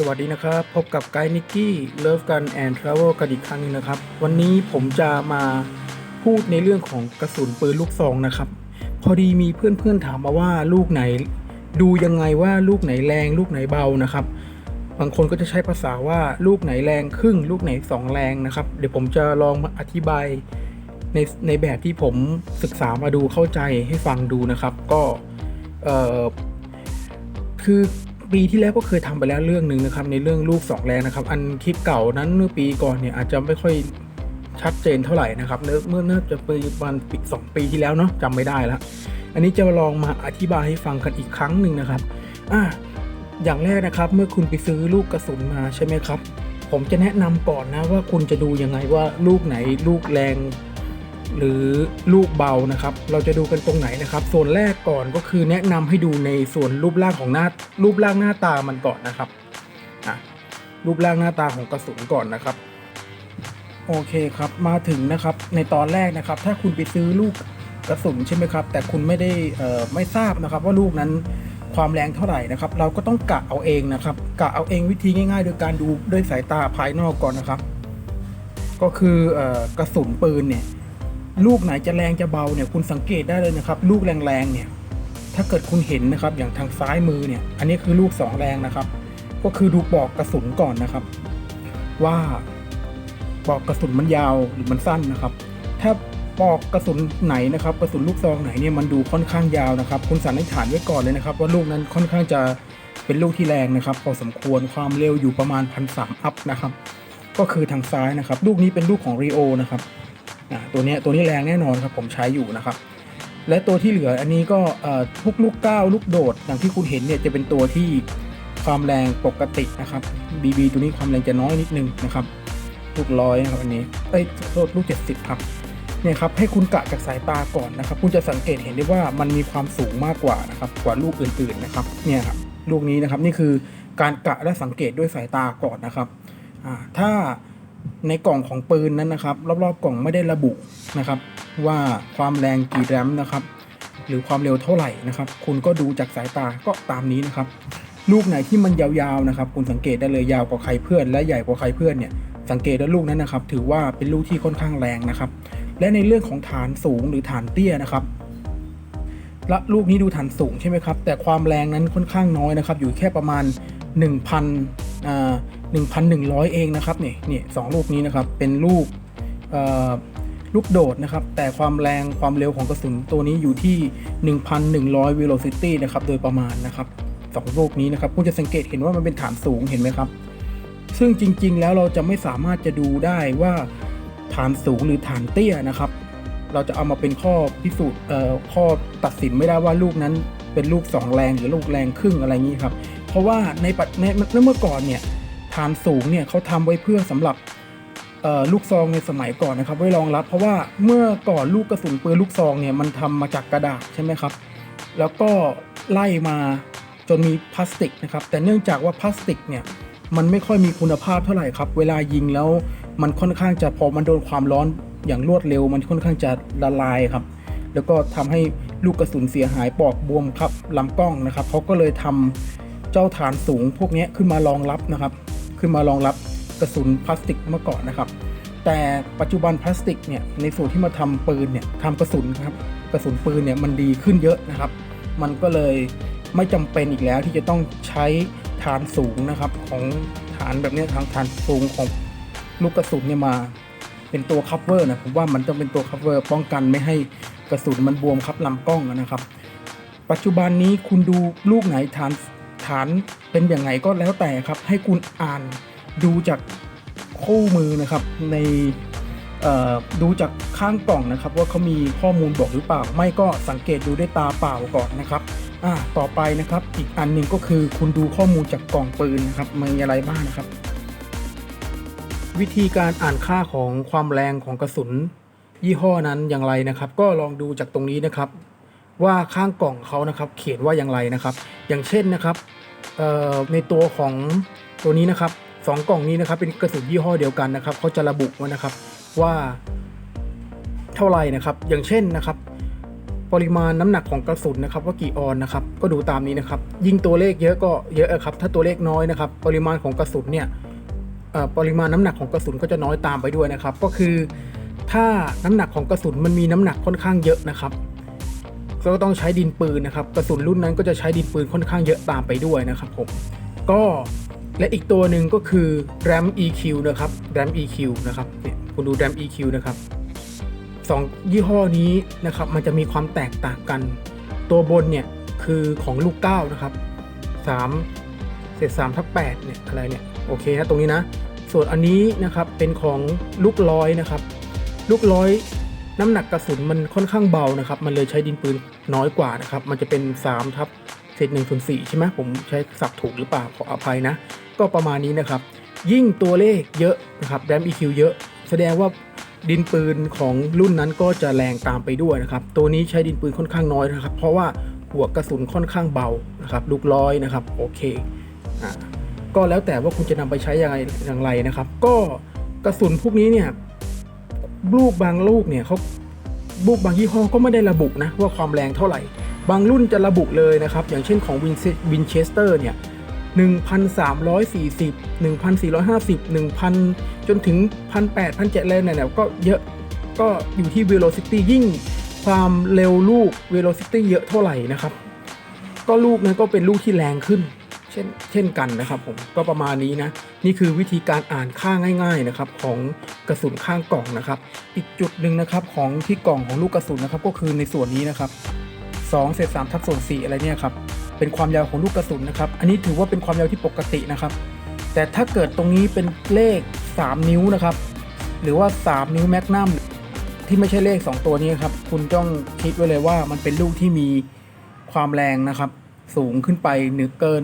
สวัสดีนะครับ พบกับไกด์นิกกี้เลิฟกันแอนทราเวลกันอีกครั้งหนึงนะครับ วันนี้ผมจะมาพูดในเรื่องของกระสุนปืนลูกซองนะครับ พอดีมีเพื่อนๆถามมาว่าลูกไหน ดูยังไงว่าลูกไหนแรงลูกไหนเบานะครับ บางคนก็จะใช้ภาษาว่าลูกไหนแรงครึ่ง ลูกไหนสองแรงนะครับ เดี๋ยวผมจะลองมาอธิบายในในแบบที่ผมศึกษามาดูเข้าใจให้ฟังดูนะครับ ก็เอ่อคือ ปีที่แล้วก็เคยทำไปแล้วเรื่องหนึ่งนะครับในเรื่องลูกสองแรงนะครับ อันคลิปเก่านั้นเมื่อปีก่อนเนี่ยอาจจะไม่ค่อยชัดเจนเท่าไหร่นะครับเมื่อน่าจะเป็นประมาณปีสองปีที่แล้วเนาะจำไม่ได้แล้วอันนี้จะลองมาอธิบายให้ฟังกันอีกครั้งหนึ่งนะครับอะอย่างแรกนะครับเมื่อคุณไปซื้อลูกกระสุนมาใช่ไหมครับ ผมจะแนะนำก่อนนะว่าคุณจะดูยังไงว่าลูกไหนลูกแรง หรือลูกเบานะครับ เราจะดูกันตรงไหนนะครับ ส่วนแรกก่อนก็คือแนะนำให้ดูในส่วนรูปร่างของหน้ารูปร่างหน้าตามันก่อนนะครับอะรูปร่างหน้าตาของกระสุนก่อนนะครับโอเคครับมาถึงนะครับในตอนแรกนะครับ ถ้าคุณไปซื้อลูกกระสุนใช่ไหมครับ แต่คุณไม่ได้ไม่ทราบนะครับ ว่าลูกนั้นความแรงเท่าไหร่นะครับ เราก็ต้องกะเอาเองนะครับ กะเอาเองวิธีง่ายๆ โดยการดูด้วยสายตาภายนอกก่อนนะครับ ก็คืออกระสุนปืนเนี่ย ลูกไหนจะแรงจะเบาเนี่ยคุณสังเกตได้เลยนะครับ ลูกแรงๆเนี่ยถ้าเกิดคุณเห็นนะครับอย่างทางซ้ายมือเนี่ย อันนี้คือลูกสองแรงนะครับ ก็คือดูปลอกกระสุนก่อนนะครับ ว่าปลอกกระสุนมันยาวหรือมันสั้นนะครับ ถ้าปลอกกระสุนไหนนะครับกระสุนลูกซองไหนเนี่ยมันดูค่อนข้างยาวนะครับ คุณสันนิษฐานไว้ก่อนเลยนะครับ ว่าลูกนั้นค่อนข้างจะเป็นลูกที่แรงนะครับ พอสมควรความเร็วอยู่ประมาณพันสามอัพนะครับ ก็คือทางซ้ายนะครับ ลูกนี้เป็นลูกของรีโอนะครับ อ่าตัวนี้ตัวนี้แรงแน่นอนครับผมใช้อยู่นะครับ และตัวที่เหลืออันนี้ก็เอ่อพวกลูกก้าวลูกโดดอย่างที่คุณเห็นเนี่ยจะเป็นตัวที่ความแรงปกตินะครับ BB ตัวนี้ความแรงจะน้อยนิดนึงนะครับลูกร้อยนะครับอันนี้เอ้โทษลูก 70 ครับเนี่ยครับให้คุณกะจากสายตาก่อนนะครับ คุณจะสังเกตเห็นได้ว่ามันมีความสูงมากกว่านะครับกว่าลูกอื่นๆนะครับเนี่ยครับลูกนี้นะครับนี่คือการกะและสังเกตด้วยสายตาก่อนนะครับถ้า ในกล่องของปืนนั้นนะครับ รอบๆกล่องไม่ได้ระบุนะครับ ว่าความแรงกี่แรมนะครับ หรือความเร็วเท่าไหร่นะครับ คุณก็ดูจากสายตาก็ตามนี้นะครับ ลูกไหนที่มันยาวๆนะครับ คุณสังเกตได้เลยยาวกว่าใครเพื่อน และใหญ่กว่าใครเพื่อนเนี่ยสังเกตว่าลูกนั้นนะครับ ถือว่าเป็นลูกที่ค่อนข้างแรงนะครับ และในเรื่องของฐานสูงหรือฐานเตี้ยนะครับและลูกนี้ดูฐานสูงใช่ไหมครับ แต่ความแรงนั้นค่อนข้างน้อยนะครับ อยู่แค่ประมาณ 1,000อ่า 1,100 เองนะครับนี่นี่สองลูกนี้นะครับเป็นลูกลูกโดดนะครับ แต่ความแรงความเร็วของกระสุนตัวนี้อยู่ที่ 1,100 velocity นะครับ โดยประมาณนะครับสองลูกนี้นะครับคุณจะสังเกตเห็นว่ามันเป็นฐานสูงเห็นไหมครับ ซึ่งจริง ๆ แล้วเราจะไม่สามารถจะดูได้ว่าฐานสูงหรือฐานเตี้ยนะครับ เราจะเอามาเป็นข้อพิสูจน์เอ่อข้อตัดสินไม่ได้ว่าลูกนั้นเป็นลูกสองแรงหรือลูกแรงครึ่งอะไรอย่างนี้ครับ เพราะว่าในปัจในเมื่อก่อนเนี่ย ฐานสูงเนี่ยเขาทำไว้เพื่อสำหรับลูกซองในสมัยก่อนนะครับ ไว้รองรับ เพราะว่าเมื่อก่อนลูกกระสุนปืนลูกซองเนี่ยมันทำมาจากกระดาษใช่ไหมครับ แล้วก็ไล่มาจนมีพลาสติกนะครับ แต่เนื่องจากว่าพลาสติกเนี่ยมันไม่ค่อยมีคุณภาพเท่าไหร่ครับ เวลายิงแล้วมันค่อนข้างจะพอมันโดนความร้อนอย่างรวดเร็ว มันค่อนข้างจะละลายครับ แล้วก็ทำให้ลูกกระสุนเสียหายปอกบวมครับลำกล้องนะครับเขาก็เลยทำเจ้าฐานสูงพวกนี้ขึ้นมารองรับนะครับ ขึ้นมารองรับกระสุนพลาสติกเมื่อก่อนนะครับ แต่ปัจจุบันพลาสติกเนี่ยในส่วนที่มาทำปืนเนี่ยทำกระสุนครับกระสุนปืนเนี่ยมันดีขึ้นเยอะนะครับ มันก็เลยไม่จำเป็นอีกแล้วที่จะต้องใช้ฐานสูงนะครับของฐานแบบนี้ทางฐานสูงของลูกกระสุนเนี่ยมาเป็นตัวคัฟเวอร์นะผมว่ามันต้องเป็นตัวคัฟเวอร์ป้องกันไม่ให้กระสุนมันบวมครับลำกล้องนะครับ ปัจจุบันนี้คุณดูลูกไหนฐาน ฐานเป็นอย่างไงก็แล้วแต่ครับ ให้คุณอ่านดูจากคู่มือนะครับในดูจากข้างกล่องนะครับ ว่าเขามีข้อมูลบอกหรือเปล่า ไม่ก็สังเกตดูด้วยตาเปล่าก่อนนะครับอ่าต่อไปนะครับอีกอันหนึ่งก็คือคุณดูข้อมูลจากกล่องปืนนะครับมีอะไรบ้างนะครับ วิธีการอ่านค่าของความแรงของกระสุน ยี่ห้อนั้นอย่างไรนะครับ ก็ลองดูจากตรงนี้นะครับ ว่าข้างกล่องเขานะครับ เขียนว่าอย่างไรนะครับ อย่างเช่นนะครับ ในตัวของตัวนี้นะครับสองกล่องนี้นะครับเป็นกระสุนยี่ห้อเดียวกันนะครับเขาจะระบุไว้นะครับว่าเท่าไหร่นะครับ อย่างเช่นนะครับ ปริมาณน้ำหนักของกระสุนนะครับ ว่ากี่ออนนะครับ ก็ดูตามนี้นะครับ ยิ่งตัวเลขเยอะก็เยอะอะครับ ถ้าตัวเลขน้อยนะครับ ปริมาณของกระสุนเนี่ยปริมาณน้ำหนักของกระสุนก็จะน้อยตามไปด้วยนะครับ ก็คือ ถ้าน้ำหนักของกระสุนมันมีน้ำหนักค่อนข้างเยอะนะครับ ก็ต้องใช้ดินปืนนะครับกระสุนรุ่นนั้นก็จะใช้ดินปืนค่อนข้างเยอะตามไปด้วยนะครับผมก็และอีกตัวหนึ่งก็คือ RAM EQ นะครับ RAM EQ นะครับเนี่ยคุณดู RAM EQ นะครับสองยี่ห้อนี้นะครับมันจะมีความแตกต่างกัน ตัวบนเนี่ยคือของลูก9นะครับ3เศษ3ทับ8เนี่ยอะไรเนี่ยโอเคนะตรงนี้นะ ส่วนอันนี้นะครับเป็นของลูกร้อยนะครับ ลูกร้อย น้ำหนักกระสุนมันค่อนข้างเบานะครับ มันเลยใช้ดินปืนน้อยกว่านะครับ มันจะเป็น3ทับเศษ1ส่วน4ใช่ไหมผมใช้สับถูกหรือเปล่าขออภัยนะ ก็ประมาณนี้นะครับ ยิ่งตัวเลขเยอะนะครับ RAM EQ เยอะ แสดงว่าดินปืนของรุ่นนั้นก็จะแรงตามไปด้วยนะครับ ตัวนี้ใช้ดินปืนค่อนข้างน้อยนะครับ เพราะว่าหัวกระสุนค่อนข้างเบานะครับ ลูกร้อยนะครับ โอเคอ่าก็แล้วแต่ว่าคุณจะนำไปใช้ยังไงอย่างไรนะครับ ก็กระสุนพวกนี้เนี่ย ลูกบางลูกเนี่ยเขาลูกบางยี่ห้อก็ไม่ได้ระบุนะว่าความแรงเท่าไหร่ บางรุ่นจะระบุเลยนะครับ อย่างเช่นของวินเชสเตอร์เนี่ย1,340 1,450 1,000 จนถึง 1,800 1,700เลยเนี่ยก็เยอะก็อยู่ที่ velocity ยิ่งความเร็วลูก velocity เยอะเท่าไหร่นะครับ ก็ลูกนั้นก็เป็นลูกที่แรงขึ้น เช่นเช่นกันนะครับผมก็ประมาณนี้นะนี่คือวิธีการอ่านค่าง่าย ๆนะครับ ของกระสุนข้างกล่องนะครับ อีกจุดหนึ่งนะครับของที่กล่องของลูกกระสุนนะครับ ก็คือในส่วนนี้นะครับ2เศษ3ทับส่วน4อะไรเนี่ยครับเป็นความยาวของลูกกระสุนนะครับ อันนี้ถือว่าเป็นความยาวที่ปกตินะครับ แต่ถ้าเกิดตรงนี้เป็นเลข 3 นิ้วนะครับ หรือว่า 3 นิ้วแมกนัมที่ไม่ใช่เลข 2 ตัวนี้ครับ คุณต้องคิดไว้เลยว่ามันเป็นลูกที่มีความแรงนะครับ สูงขึ้นไปหนึ่งเกิน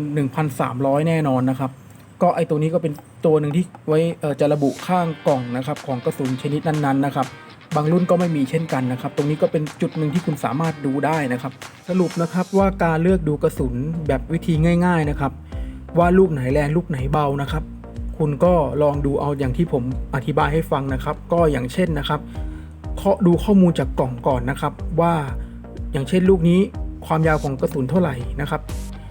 1,300 แน่นอนนะครับ ก็ไอตัวนี้ก็เป็นตัวหนึ่งที่ไว้จะระบุข้างกล่องนะครับ ของกระสุนชนิดนั้นๆนะครับ บางรุ่นก็ไม่มีเช่นกันนะครับ ตรงนี้ก็เป็นจุดหนึ่งที่คุณสามารถดูได้นะครับ สรุปนะครับว่าการเลือกดูกระสุนแบบวิธีง่าย ๆนะครับ ว่าลูกไหนแรงลูกไหนเบานะครับ คุณก็ลองดูเอาอย่างที่ผมอธิบายให้ฟังนะครับ ก็อย่างเช่นนะครับเคาะดูข้อมูลจากกล่องก่อนนะครับ ว่าอย่างเช่นลูกนี้ ความยาวของกระสุนเท่าไหร่นะครับ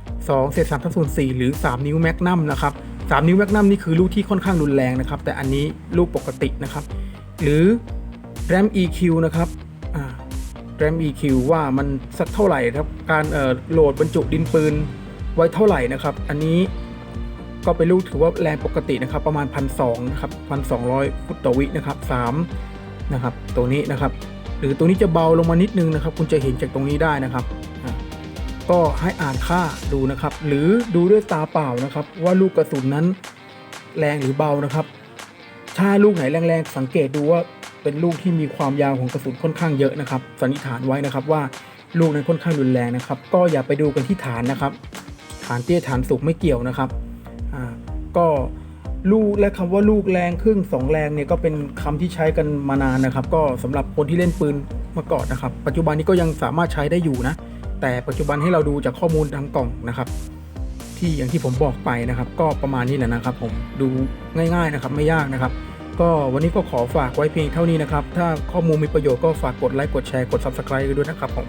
2เศษ3ทับส่วน4หรือ 3 นิ้วแมกนัมนะครับ3นิ้วแมกนัมนี่คือลูกที่ค่อนข้างรุนแรงนะครับ แต่อันนี้ลูกปกตินะครับ หรือ RAM EQ นะครับอ่า RAM EQ ว่ามันสักเท่าไหร่ครับ การเอ่อโหลดบรรจุดินปืนไว้เท่าไหร่นะครับ อันนี้ก็เป็นลูกถือว่าแรงปกตินะครับ ประมาณ 1,200นะครับ1,200 ฟุตต่อวินะครับ3นะครับ ตัวนี้นะครับ หรือตัวนี้จะเบาลงมานิดนึงนะครับ คุณจะเห็นจากตรงนี้ได้นะครับ ก็ให้อ่านค่าดูนะครับ หรือดูด้วยตาเปล่านะครับ ว่าลูกกระสุนนั้นแรงหรือเบานะครับ ถ้าลูกไหนแรงๆ สังเกตดูว่าเป็นลูกที่มีความยาวของกระสุนค่อนข้างเยอะนะครับ สันนิษฐานไว้นะครับว่าลูกนั้นค่อนข้างรุนแรงนะครับ ก็อย่าไปดูกันที่ฐานนะครับ ฐานเตี้ยฐานสูงไม่เกี่ยวนะครับอ่าก็ลูกและคำว่าลูกแรงครึ่งสองแรงเนี่ยก็เป็นคำที่ใช้กันมานานนะครับ ก็สำหรับคนที่เล่นปืนมาก่อนนะครับ ปัจจุบันนี้ก็ยังสามารถใช้ได้อยู่นะ แต่ปัจจุบันให้เราดูจากข้อมูลทางกล่องนะครับ ที่อย่างที่ผมบอกไปนะครับ ก็ประมาณนี้แหละนะครับ ผมดูง่าย ๆนะครับ ไม่ยากนะครับ ก็วันนี้ก็ขอฝากไว้เพียงเท่านี้นะครับ ถ้าข้อมูลมีประโยชน์ก็ฝากกดไลค์กดแชร์กด Subscribe ด้วยนะครับผม